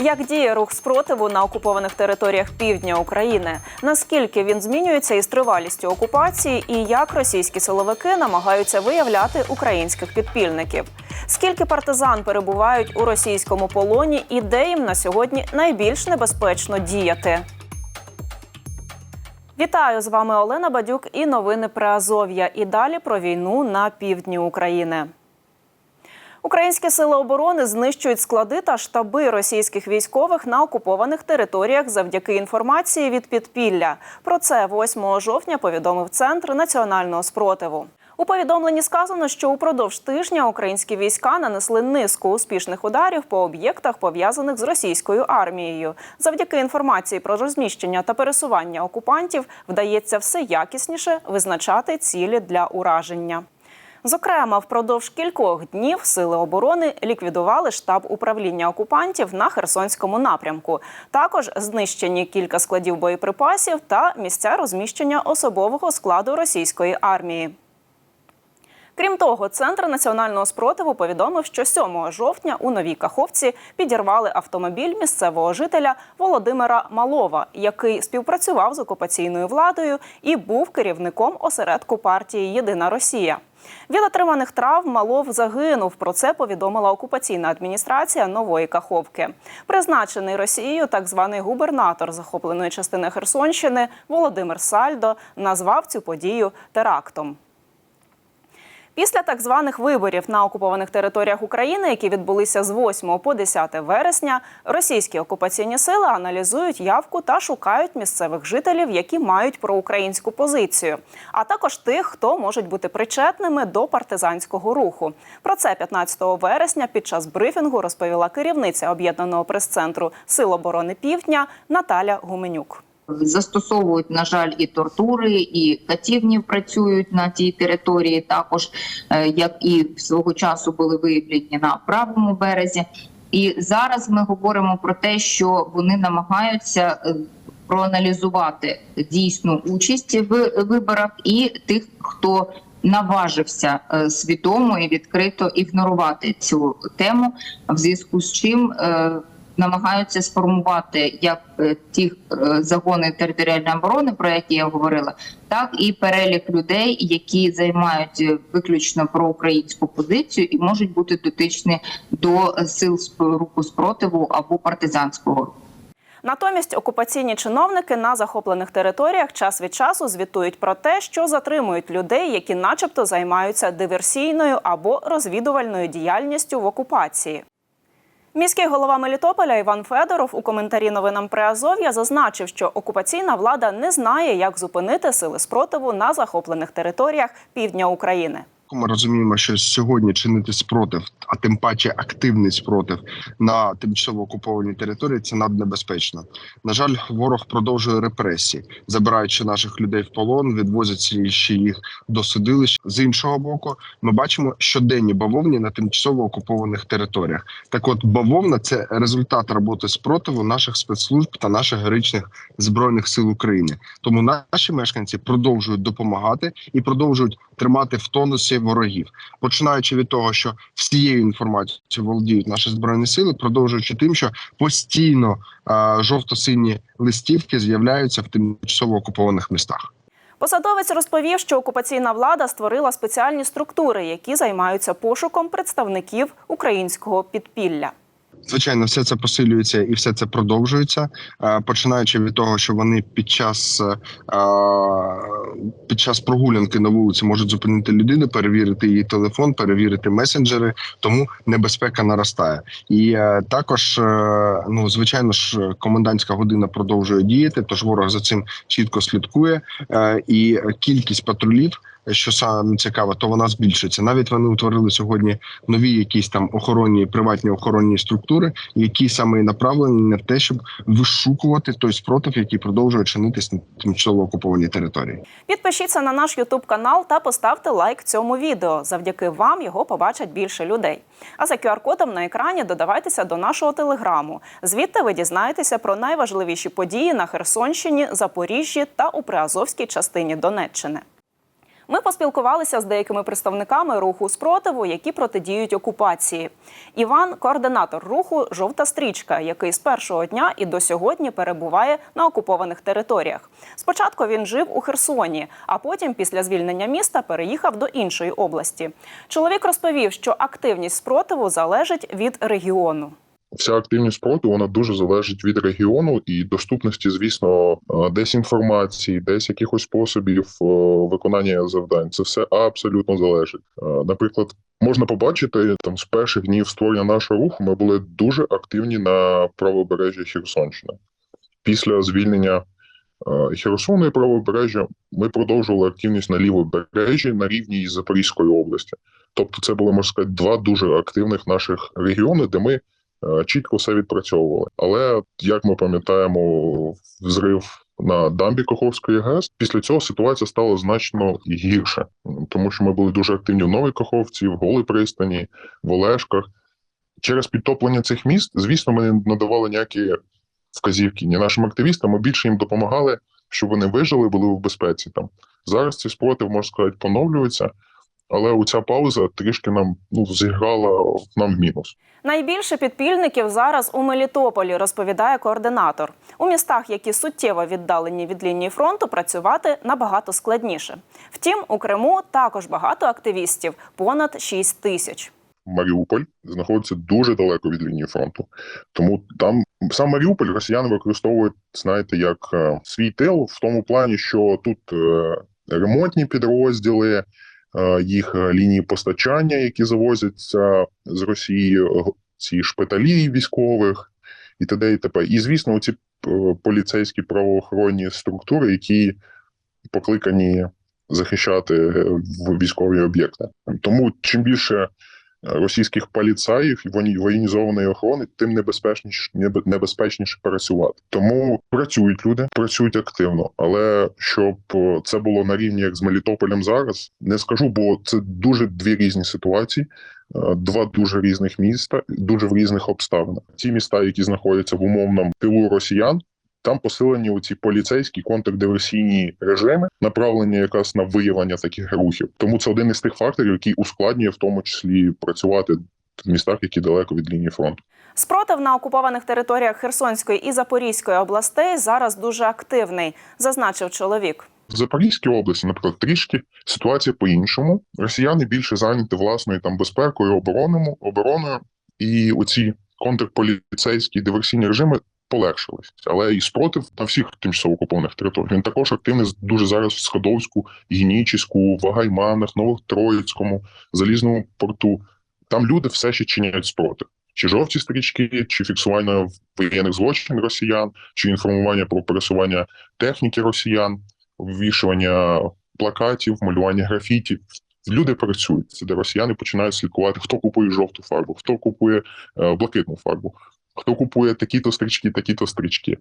Як діє рух спротиву на окупованих територіях півдня України? Наскільки він змінюється із тривалістю окупації, і як російські силовики намагаються виявляти українських підпільників? Скільки партизан перебувають у російському полоні, і де їм на сьогодні найбільш небезпечно діяти? Вітаю з вами Олена Бадюк і новини про Азов'я. І далі про війну на півдні України. Українські сили оборони знищують склади та штаби російських військових на окупованих територіях завдяки інформації від підпілля. Про це 8 жовтня повідомив центр національного спротиву. У повідомленні сказано, що упродовж тижня українські війська нанесли низку успішних ударів по об'єктах, пов'язаних з російською армією. Завдяки інформації про розміщення та пересування окупантів вдається все якісніше визначати цілі для ураження. Зокрема, впродовж кількох днів сили оборони ліквідували штаб управління окупантів на Херсонському напрямку. Також знищені кілька складів боєприпасів та місця розміщення особового складу російської армії. Крім того, центр національного спротиву повідомив, що 7 жовтня у новій Каховці підірвали автомобіль місцевого жителя Володимира Малова, який співпрацював з окупаційною владою і був керівником осередку партії Єдина Росія. Від отриманих травм Малов загинув. Про це повідомила окупаційна адміністрація нової Каховки. Призначений Росією так званий губернатор захопленої частини Херсонщини Володимир Сальдо назвав цю подію терактом. Після так званих виборів на окупованих територіях України, які відбулися з 8 по 10 вересня, російські окупаційні сили аналізують явку та шукають місцевих жителів, які мають проукраїнську позицію, а також тих, хто можуть бути причетними до партизанського руху. Про це 15 вересня під час брифінгу розповіла керівниця об'єднаного прес-центру Сил оборони Півдня Наталя Гуменюк. Застосовують, на жаль, і тортури, і катівні працюють на тій території, також е, як і свого часу були виявлені на правому березі. І зараз ми говоримо про те, що вони намагаються е, проаналізувати дійсну участь в виборах і тих, хто наважився е, свідомо і відкрито ігнорувати цю тему, в зв'язку з чим намагаються сформувати як е, ті е, загони територіальної оборони, про які я говорила, так і перелік людей, які займають е, виключно проукраїнську позицію і можуть бути дотичні до сил руху спротиву або партизанського руху. Натомість окупаційні чиновники на захоплених територіях час від часу звітують про те, що затримують людей, які, начебто, займаються диверсійною або розвідувальною діяльністю в окупації. Міський голова Мелітополя Іван Федоров у коментарі новинам Приазов'я зазначив, що окупаційна влада не знає, як зупинити сили спротиву на захоплених територіях півдня України. Ми розуміємо, що сьогодні чинити спротив, а тим паче активний спротив на тимчасово окупованій території це наднебезпечно. На жаль, ворог продовжує репресії, забираючи наших людей в полон, відвозячи ще їх до судилищ. З іншого боку, ми бачимо щоденні бавовні на тимчасово окупованих територіях. Так, от бавовна це результат роботи спротиву наших спецслужб та наших героїчних збройних сил України. Тому наші мешканці продовжують допомагати і продовжують тримати в тонусі ворогів, починаючи від того, що всією інформацією володіють наші збройні сили, продовжуючи тим, що постійно жовто-сині листівки з'являються в тимчасово окупованих містах. Посадовець розповів, що окупаційна влада створила спеціальні структури, які займаються пошуком представників українського підпілля. Звичайно, все це посилюється і все це продовжується, е, починаючи від того, що вони під час е, під час прогулянки на вулиці можуть зупинити людину, перевірити її телефон, перевірити месенджери, тому небезпека наростає. І е, також, е, ну звичайно ж, комендантська година продовжує діяти, тож ворог за цим чітко слідкує, е, і кількість патрулів. Що саме цікаво, то вона збільшується. Навіть вони утворили сьогодні нові якісь там охоронні приватні охоронні структури, які саме направлені на те, щоб вишукувати той спротив, який продовжує чинитись на тимчасово окупованій території. Підпишіться на наш Ютуб канал та поставте лайк цьому відео. Завдяки вам його побачать більше людей. А за QR-кодом на екрані додавайтеся до нашого телеграму. Звідти ви дізнаєтеся про найважливіші події на Херсонщині, Запоріжжі та у Приазовській частині Донеччини. Ми поспілкувалися з деякими представниками руху спротиву, які протидіють окупації. Іван координатор руху Жовта стрічка, який з першого дня і до сьогодні перебуває на окупованих територіях. Спочатку він жив у Херсоні, а потім, після звільнення міста, переїхав до іншої області. Чоловік розповів, що активність спротиву залежить від регіону. Вся активність спротиву вона дуже залежить від регіону і доступності, звісно, е, десь інформації, десь якихось способів е, виконання завдань. Це все абсолютно залежить. Е, Наприклад, можна побачити там з перших днів створення нашого руху. Ми були дуже активні на правобережжі Херсонщини. Після звільнення Херсону і правобережжя ми продовжували активність на лівобережжі на рівні із Запорізької області. Тобто, це були можна сказати два дуже активних наших регіони, де ми чітко все відпрацьовували. Але як ми пам'ятаємо, взрив на дамбі Каховської ГЕС, після цього ситуація стала значно гірше, тому що ми були дуже активні в Новій Каховці, в Голій пристані, в Олешках. Через підтоплення цих міст, звісно, ми не надавали ніякі вказівки ні нашим активістам, ми більше їм допомагали, щоб вони вижили, були в безпеці. Там зараз цей спротив, можна сказати, поновлюється. Але оця пауза трішки нам ну зіграла нам в мінус. Найбільше підпільників зараз у Мелітополі, розповідає координатор. У містах, які суттєво віддалені від лінії фронту, працювати набагато складніше. Втім, у Криму також багато активістів понад 6 тисяч. Маріуполь знаходиться дуже далеко від лінії фронту. Тому там сам Маріуполь росіяни використовують, знаєте, як е, свій тил в тому плані, що тут е, ремонтні підрозділи, їх е, лінії постачання, які завозяться з Росії, е, ці шпиталі військових і т.д. і т.п. І звісно, ці поліцейські правоохоронні структури, які покликані захищати е, військові об'єкти. Тому чим більше російських поліцаїв і воєнізованої охорони, тим небезпечніше небе- небезпечніше працювати. Тому працюють люди, працюють активно. Але щоб е, це було на рівні як з Мелітополем зараз, не скажу, бо це дуже дві різні ситуації. е, Два дуже різних міста, дуже в різних обставинах. Ті міста, які знаходяться в умовному тилу росіян, там посилені у ці поліцейські контрдиверсійні режими, направлені якраз на виявлення таких рухів. Тому це один із тих факторів, який ускладнює в тому числі працювати в містах, які далеко від лінії фронту. Спротив на окупованих територіях Херсонської і Запорізької областей зараз дуже активний, зазначив чоловік. В Запорізькій області, наприклад, трішки ситуація по-іншому. Росіяни більше зайняті власною там безпекою, обороною, обороною, і оці контрполіцейські диверсійні режими полегшились. Але і спротив на всіх тимчасово окупованих територіях. Він також активний дуже зараз в Сходовську, Генічеську, в Агайманах, Новотроїцькому, Залізному порту. Там люди все ще чиняють спротив. Чи жовті стрічки, чи фіксування воєнних злочинів росіян, чи інформування про пересування техніки росіян, ввішування плакатів, малювання графіті. Люди працюють. Де росіяни починають слідкувати, хто купує жовту фарбу, хто купує е, блакитну фарбу, хто купує такі-то стрічки, такі-то стрічки.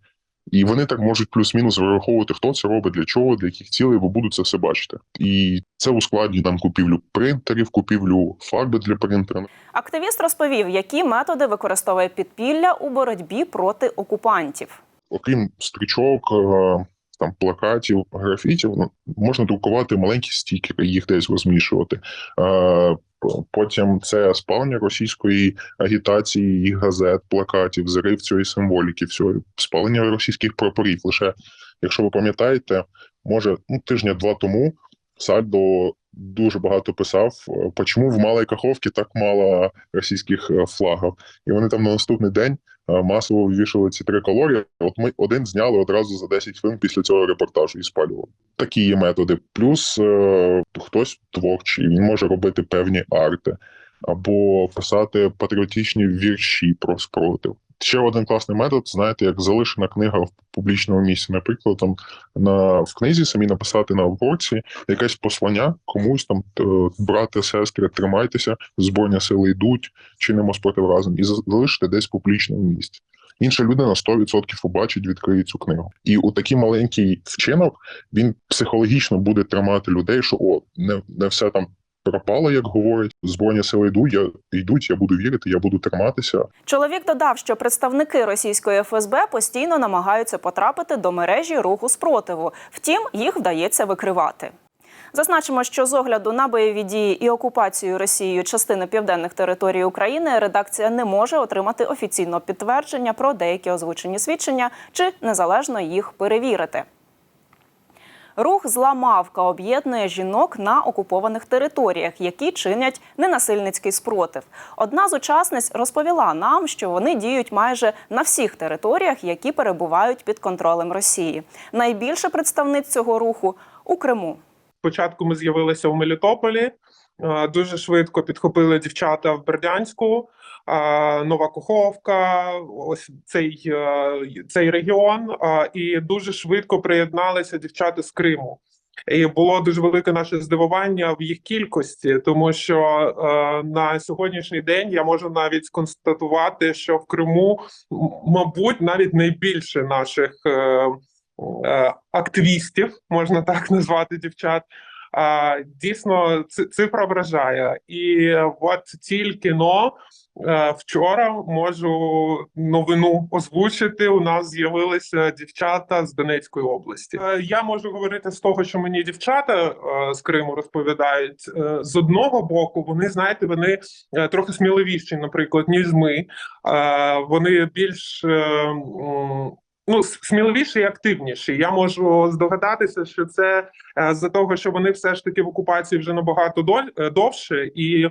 І вони так можуть плюс-мінус вираховувати, хто це робить, для чого, для яких цілей, бо будуть це все бачити. І це ускладнює нам купівлю принтерів, купівлю фарби для принтера. Активіст розповів, які методи використовує підпілля у боротьбі проти окупантів. окрім стрічок, е, там плакатів, графітів, ну, можна друкувати маленькі стікери, їх десь розмішувати. Е, Потім це спалення російської агітації, їх газет, плакатів, зрив цієї символіки, всього спалення російських прапорів. Лише якщо ви пам'ятаєте, може ну, тижня-два тому Сальдо дуже багато писав, е, чому в Малій Каховці так мало російських е, флагів. І вони там на наступний день масово вивішували ці три калорії. От ми один зняли одразу за 10 хвилин після цього репортажу і спалювали. Такі є методи. Плюс е, хтось творчий, він може робити певні арти або писати патріотичні вірші про спротив. Ще один класний метод, знаєте, як залишена книга в публічному місці. Наприклад, там на в книзі самі написати на обгорці якесь послання комусь там е, брати, сестри, тримайтеся, збройні сили йдуть, чинимо спротив разом, і залишити десь в публічному місці. Інша людина 100% побачить, відкриє цю книгу. І у такий маленький вчинок він психологічно буде тримати людей, що о, не, не все там пропало, як говорять. Збройні сили йдуть, я йдуть, я буду вірити, я буду триматися. Чоловік додав, що представники російської ФСБ постійно намагаються потрапити до мережі руху спротиву. Втім, їх вдається викривати. Зазначимо, що з огляду на бойові дії і окупацію Росією частини південних територій України редакція не може отримати офіційного підтвердження про деякі озвучені свідчення чи незалежно їх перевірити. Рух зла мавка об'єднує жінок на окупованих територіях, які чинять ненасильницький спротив. Одна з учасниць розповіла нам, що вони діють майже на всіх територіях, які перебувають під контролем Росії. Найбільше представниць цього руху у Криму. Спочатку ми з'явилися в Мелітополі, е, дуже швидко підхопили дівчата в Бердянську, Нова Каховка, ось цей, е, цей регіон, е, і дуже швидко приєдналися дівчата з Криму. І було дуже велике наше здивування в їх кількості, тому що е, на сьогоднішній день я можу навіть сконстатувати, що в Криму, мабуть, навіть найбільше наших е, е, активістів, можна так назвати дівчат. Дійсно, ци- цифра вражає, і от тільки но е, вчора можу новину озвучити. У нас з'явилися дівчата з Донецької області. Е, Я можу говорити з того, що мені дівчата е, з Криму розповідають. З одного боку, вони знаєте, вони трохи сміливіші, наприклад, ніж ми. Вони більш ну, сміливіші і активніші. Я можу здогадатися, що це е, за того, що вони все ж таки в окупації вже набагато доль- е, довше, і е,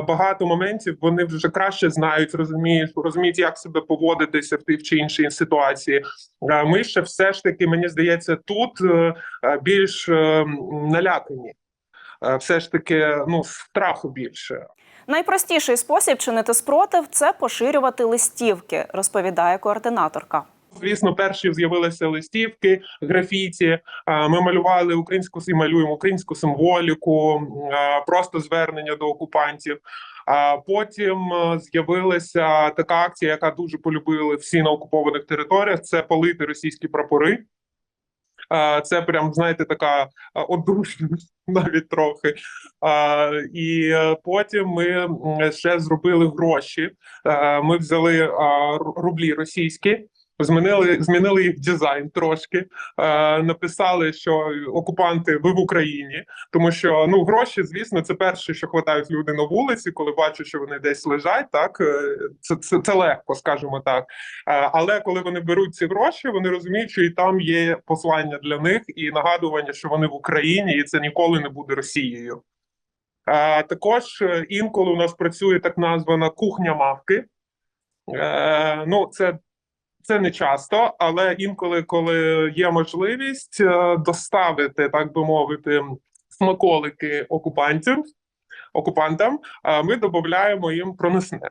багато моментів вони вже краще знають, розуміють, розуміють, як себе поводитися в тій чи іншій ситуації. Е, Ми ще все ж таки, мені здається, тут е, е, більш е, налякані. Е, Все ж таки, ну страху більше. Найпростіший спосіб чинити спротив це поширювати листівки, розповідає координаторка. Звісно, перші з'явилися листівки, графіті. Ми малювали українську і малюємо українську символіку, просто звернення до окупантів. А потім з'явилася така акція, яка дуже полюбили всі на окупованих територіях. Це полити російські прапори. Це прям знаєте, така а, одруженість навіть трохи. І е, потім ми ще зробили гроші. Ми взяли рублі російські. Змінили, змінили їх дизайн трошки. Е, написали, що окупанти ви в Україні, тому що ну гроші, звісно, це перше, що хватають люди на вулиці, коли бачать, що вони десь лежать. Так е, це, це, це легко, скажімо так. Е, але коли вони беруть ці гроші, вони розуміють, що і там є послання для них і нагадування, що вони в Україні, і це ніколи не буде Росією. Е, також е, інколи у нас працює так названа кухня мавки. Е, ну, це це не часто, але інколи, коли є можливість е, доставити, так би мовити, смаколики окупантів, окупантам, е, ми додаємо їм пронесне.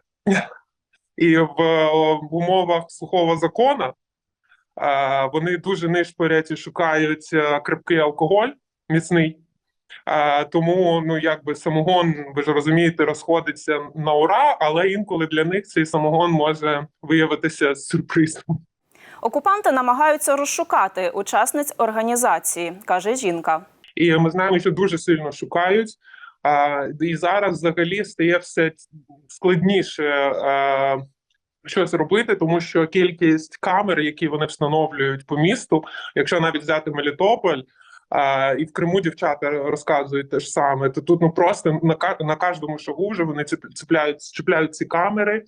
І в, в умовах сухого закону е, вони дуже нишпорять і шукають крепкий алкоголь міцний. Е, тому, ну якби самогон, ви ж розумієте, розходиться на ура, але інколи для них цей самогон може виявитися сюрпризом. Окупанти намагаються розшукати учасниць організації, каже жінка. І ми знаємо, що дуже сильно шукають. А, і зараз взагалі стає все складніше а, щось робити, тому що кількість камер, які вони встановлюють по місту, якщо навіть взяти Мелітополь. А, і в Криму дівчата розказують те ж саме. То тут ну просто на на кожному шагу вже вони цеп- цепляють, чіпляють ці камери,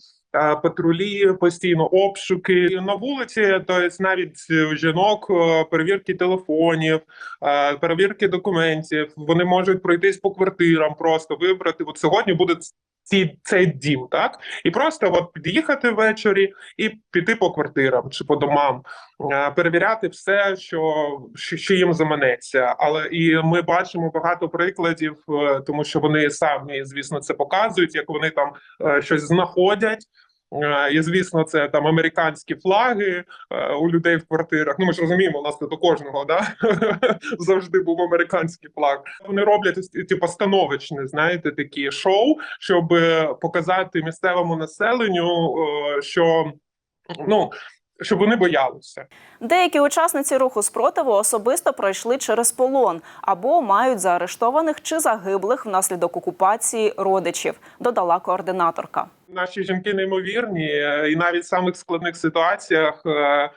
патрулі, постійно обшуки на вулиці. Тобто навіть жінок перевірки телефонів, перевірки документів. Вони можуть пройтись по квартирам, просто вибрати. От сьогодні буде ці, цей дім, так і просто от під'їхати ввечері і піти по квартирам чи по домам, е, перевіряти все, що, що, що їм заманеться. Але і ми бачимо багато прикладів, е, тому що вони самі, звісно, це показують, як вони там е, щось знаходять. Е, І звісно, це там американські флаги е, у людей в квартирах. Ну ми ж розуміємо, у нас тут у кожного да завжди був американський флаг. Вони роблять типу становичне, знаєте, такі шоу, щоб е, показати місцевому населенню, що ну щоб вони боялися. Деякі учасниці руху спротиву особисто пройшли через полон або мають заарештованих чи загиблих внаслідок окупації родичів, додала координаторка. Наші жінки неймовірні, е, і навіть в самих складних ситуаціях е,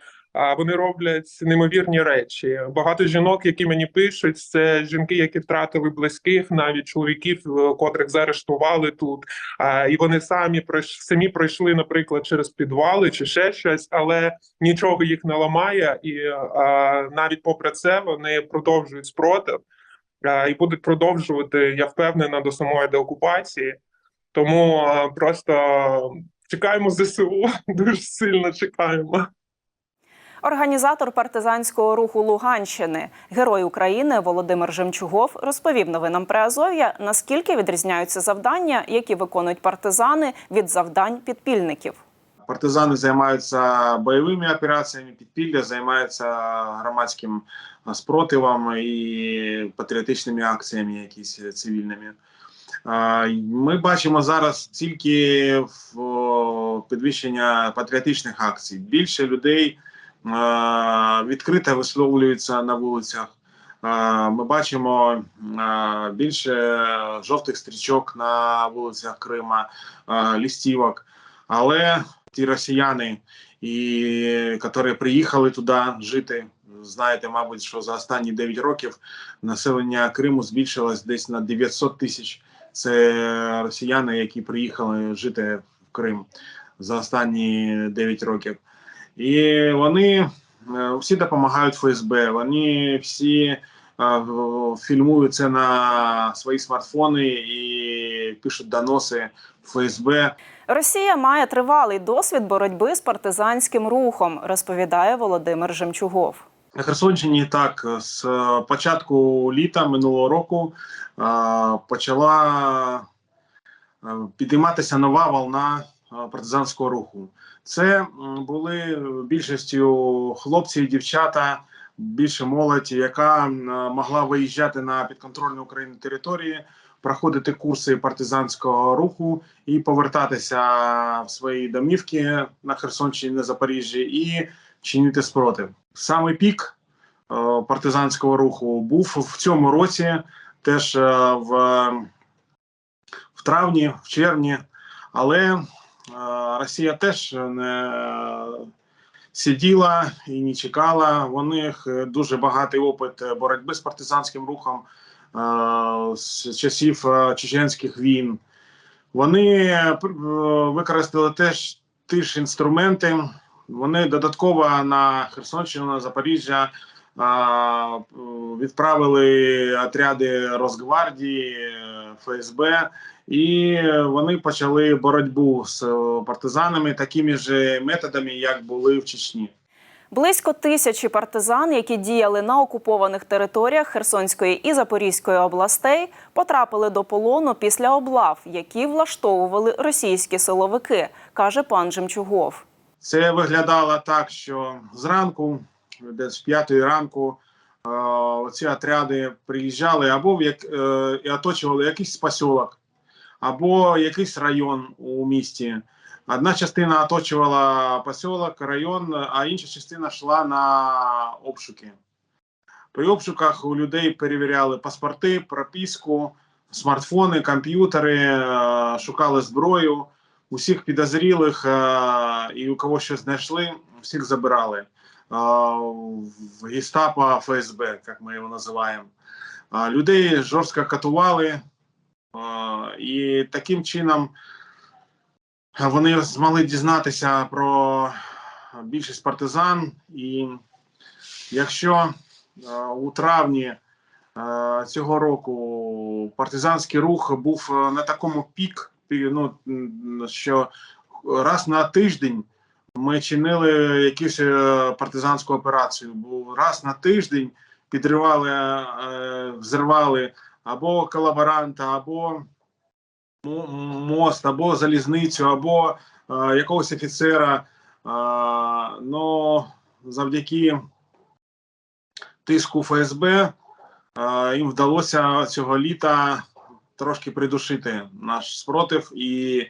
вони роблять неймовірні речі. Багато жінок, які мені пишуть, це жінки, які втратили близьких, навіть чоловіків, е, котрих заарештували тут. І вони самі самі пройшли, наприклад, через підвали чи ще щось, але нічого їх не ламає, і навіть попри це вони продовжують спротив і будуть продовжувати. Я впевнена до самої деокупації. Тому просто чекаємо ЗСУ, дуже сильно чекаємо. Організатор партизанського руху Луганщини, герой України Володимир Жемчугов розповів новинам Приазов'я, наскільки відрізняються завдання, які виконують партизани від завдань підпільників. Партизани займаються бойовими операціями, підпілля займаються громадським спротивом і патріотичними акціями, якісь цивільними. Ми бачимо зараз тільки в підвищення патріотичних акцій. Більше людей відкрито висловлюються на вулицях. Ми бачимо більше жовтих стрічок на вулицях Крима, лістівок. Але ті росіяни, і, які приїхали туди жити. Знаєте, мабуть, що за останні 9 років населення Криму збільшилось десь на 900 тисяч. Це росіяни, які приїхали жити в Крим за останні 9 років. І вони е, всі допомагають ФСБ. Вони всі е, фільмують це на свої смартфони і пишуть доноси ФСБ. Росія має тривалий досвід боротьби з партизанським рухом, розповідає Володимир Жемчугов. На Херсонщині так з е, початку літа минулого року почала підійматися нова волна партизанського руху. Це були більшістю хлопці і дівчата, більше молодь, яка могла виїжджати на підконтрольну Україну території, проходити курси партизанського руху і повертатися в свої домівки на Херсонщині на Запоріжжі і чинити спротив. Саме пік е, партизанського руху був в цьому році, теж е, в, в травні, в червні, але Росія теж не сиділа і не чекала. У них е, дуже багатий опит боротьби з партизанським рухом е, з часів е, чеченських війн. Вони е, е, використали теж ті ж інструменти. Вони додатково на Херсонщину, на Запоріжжя е, відправили отряди Росгвардії, е, ФСБ, і вони почали боротьбу з е, партизанами такими ж методами, як були в Чечні. Близько тисячі партизан, які діяли на окупованих територіях Херсонської і Запорізької областей, потрапили до полону після облав, які влаштовували російські силовики, каже пан Жемчугов. Це виглядало так, що зранку, десь в п'ятої ранку, е, ці отряди приїжджали або в як, е, і оточували якийсь посілок, або якийсь район у місті. Одна частина оточувала посілок, район, а інша частина йшла на обшуки. При обшуках у людей перевіряли паспорти, прописку, смартфони, комп'ютери, е, шукали зброю усіх підозрілих е, і у кого щось знайшли, всіх забирали. Е, в гестапо ФСБ, як ми його називаємо. Людей жорстко катували, і таким чином вони змогли дізнатися про більшість партизан. І якщо е, у травні е, цього року партизанський рух був е, на такому пік, ну, що раз на тиждень ми чинили якусь е, партизанську операцію. Бо раз на тиждень підривали, е, взривали або колаборанта, або мо- мост, або залізницю, або е, якогось офіцера. Е, ну, завдяки тиску ФСБ е, їм вдалося цього літа трошки придушити наш спротив, і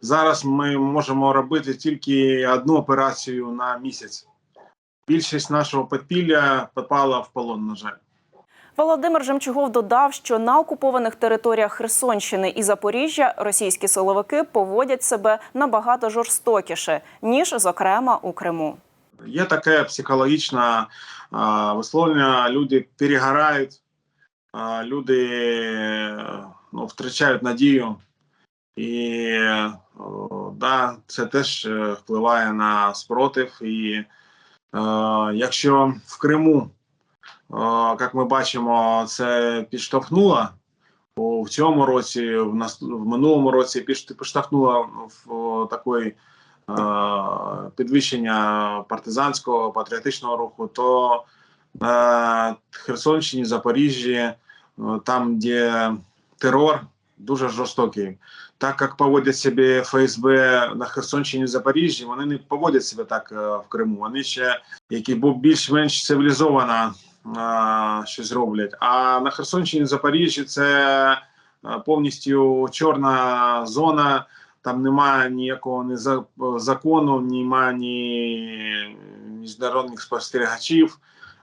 зараз ми можемо робити тільки одну операцію на місяць. Більшість нашого підпілля попала в полон, на жаль. Володимир Жемчугов додав, що на окупованих територіях Херсонщини і Запоріжжя російські силовики поводять себе набагато жорстокіше ніж, зокрема, у Криму. Є таке психологічне висловлення, люди перегорають, а, люди ну, втрачають надію. І о, да, це теж е, впливає на спротив. І е, якщо в Криму, е, як ми бачимо, це підштовхнуло в цьому році, в, нас, в минулому році підш- підштовхнуло в о, такий е, підвищення партизанського патріотичного руху, то на Херсонщині, Запоріжжі, е, там, де терор дуже жорстокий. Так як поводять себе ФСБ на Херсонщині, Запоріжжі, вони не поводять себе так е, в Криму. Вони ще які бу- більш-менш цивілізовано е, щось роблять. А на Херсонщині, Запоріжжі це е, повністю чорна зона. Там немає ніякого ні закону, немає ні міжнародних спостерігачів,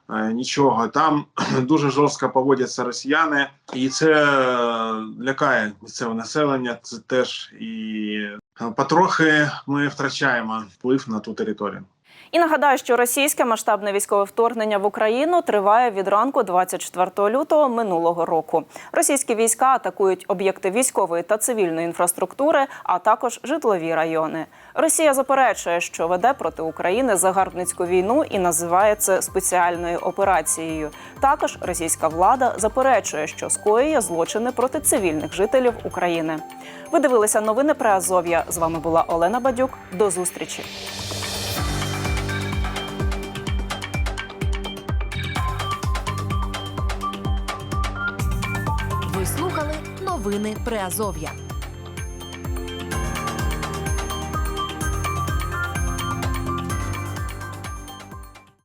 е, нічого. Там дуже жорстко поводяться росіяни, і це е, лякає місцеве населення. Це теж і потрохи ми втрачаємо вплив на ту територію. І нагадаю, що російське масштабне військове вторгнення в Україну триває від ранку 24 лютого минулого року. Російські війська атакують об'єкти військової та цивільної інфраструктури, а також житлові райони. Росія заперечує, що веде проти України загарбницьку війну і називає це спеціальною операцією. Також російська влада заперечує, що скоює злочини проти цивільних жителів України. Ви дивилися новини Азов'я. З вами була Олена Бадюк. До зустрічі. Новини Приазов'я.